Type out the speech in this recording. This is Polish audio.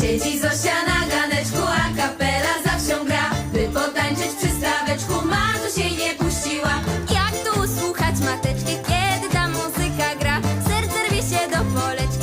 Siedzi Zosia na ganeczku, a kapela za wsią gra. By potańczyć przy staweczku, Maruś jej nie puściła. Jak tu słuchać mateczki, kiedy ta muzyka gra? Serce rwie się do poleci